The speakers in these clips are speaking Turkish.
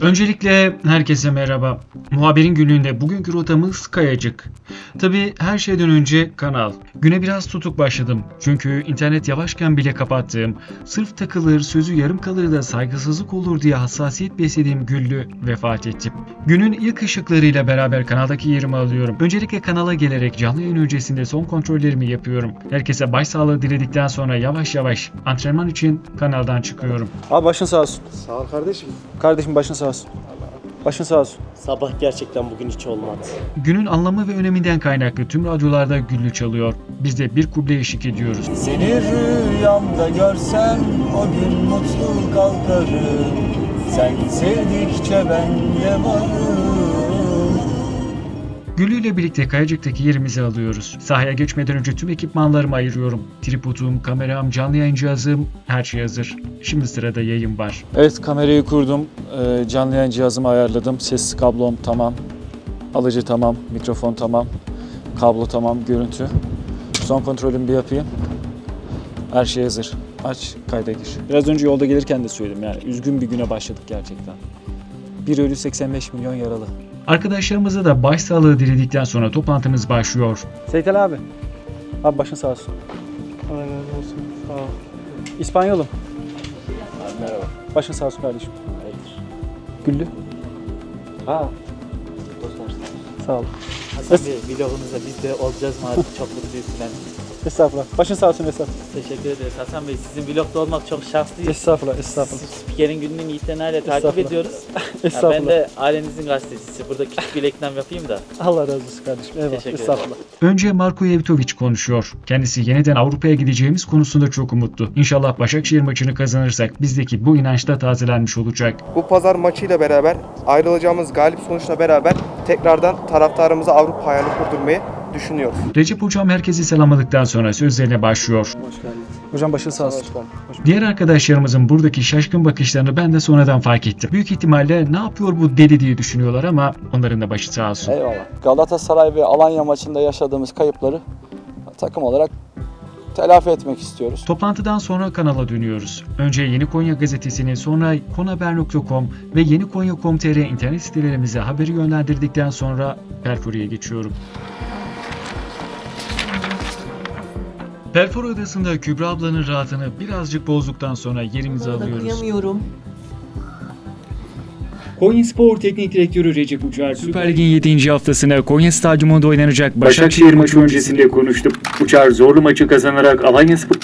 Öncelikle herkese merhaba. Muhabirin günlüğünde bugünkü rotamız Kayacık. Tabi her şeyden önce kanal. Güne biraz tutuk başladım. Çünkü internet yavaşken bile kapattığım, sırf takılır, sözü yarım kalır da saygısızlık olur diye hassasiyet beslediğim Güllü vefat etti. Günün ilk ışıklarıyla beraber kanaldaki yerimi alıyorum. Öncelikle kanala gelerek canlı yayın öncesinde son kontrollerimi yapıyorum. Herkese başsağlığı diledikten sonra yavaş yavaş antrenman için kanaldan çıkıyorum. Abi başın sağ olsun. Sağ ol kardeşim. Kardeşim başın sağ olsun. Başın sağ olsun. Sabah gerçekten bugün hiç olmadı. Günün anlamı ve öneminden kaynaklı tüm radyolarda güllü çalıyor. Biz de bir kuble eşlik ediyoruz. Seni rüyamda görsem o gün mutlu kalkarım Sen sevdikçe ben de varım Güllü ile birlikte Kayacık'taki yerimizi alıyoruz. Sahaya geçmeden önce tüm ekipmanlarımı ayırıyorum. Tripodum, kameram, canlı yayın cihazım, her şey hazır. Şimdi sırada yayın var. Evet kamerayı kurdum. Ee, canlı yayın cihazımı ayarladım. Ses kablom tamam. Alıcı tamam. Mikrofon tamam. Kablo tamam. Görüntü. Son kontrolümü bir yapayım. Her şey hazır. Aç kayda gir. Biraz önce yolda gelirken de söyledim yani. Üzgün bir güne başladık gerçekten. 1 ölü 85 milyon yaralı. Arkadaşlarımıza da başsağlığı diledikten sonra toplantımız başlıyor. Seytel abi. Abi başın sağ olsun. Razı olsun. Sağ ol. İspanyolum. merhaba. Başın sağ olsun kardeşim. Hayırdır? Güllü. Ha. Dostlar. Sağ ol. Hasan Bey vlogumuzda biz de olacağız mı artık çok mutluyuz falan. Estağfurullah. Başın sağ olsun Esat. Teşekkür ederiz Hasan Bey. Sizin vlogda olmak çok şanslıyız. Estağfurullah. Estağfurullah. Spikerin gününü Yiğit'ten takip Estağfurullah. ediyoruz. Ya ben Estağfurullah. de ailenizin gazetecisi. Burada küçük bir reklam yapayım da. Allah razı olsun kardeşim. Eyvallah. Teşekkür ederim. Estağfurullah. Önce Marko Yevtovic konuşuyor. Kendisi yeniden Avrupa'ya gideceğimiz konusunda çok umutlu. İnşallah Başakşehir maçını kazanırsak bizdeki bu inanç da tazelenmiş olacak. Bu pazar maçıyla beraber ayrılacağımız galip sonuçla beraber tekrardan taraftarımıza Avrupa hayali kurdurmayı düşünüyoruz. Recep Hocam herkesi selamladıktan sonra sözlerine başlıyor. Hoş. Hocam başın sağ olsun. Diğer arkadaşlarımızın buradaki şaşkın bakışlarını ben de sonradan fark ettim. Büyük ihtimalle ne yapıyor bu deli diye düşünüyorlar ama onların da başı sağ olsun. Eyvallah. Galatasaray ve Alanya maçında yaşadığımız kayıpları takım olarak telafi etmek istiyoruz. Toplantıdan sonra kanala dönüyoruz. Önce Yeni Konya gazetesini sonra konaber.com ve yenikonya.com.tr internet sitelerimize haberi yönlendirdikten sonra Perfor'ya geçiyorum. Perfor odasında Kübra ablanın rahatını birazcık bozduktan sonra yerimizi alıyoruz. Kıyamıyorum. Konya Spor Teknik Direktörü Recep Uçar Süper Lig'in 7. haftasına Konya Stadyumunda oynanacak Başakşehir maçı öncesinde konuştu. Uçar zorlu maçı kazanarak Alanya Spor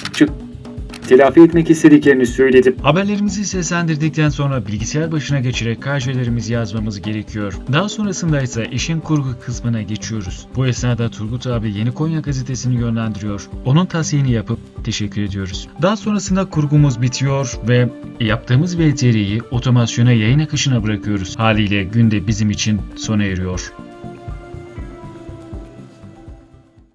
telafi etmek istediklerini söyledi. Haberlerimizi seslendirdikten sonra bilgisayar başına geçerek KJ'lerimizi yazmamız gerekiyor. Daha sonrasında ise işin kurgu kısmına geçiyoruz. Bu esnada Turgut abi Yeni Konya gazetesini yönlendiriyor. Onun tasihini yapıp teşekkür ediyoruz. Daha sonrasında kurgumuz bitiyor ve yaptığımız VTR'yi otomasyona yayın akışına bırakıyoruz. Haliyle günde bizim için sona eriyor.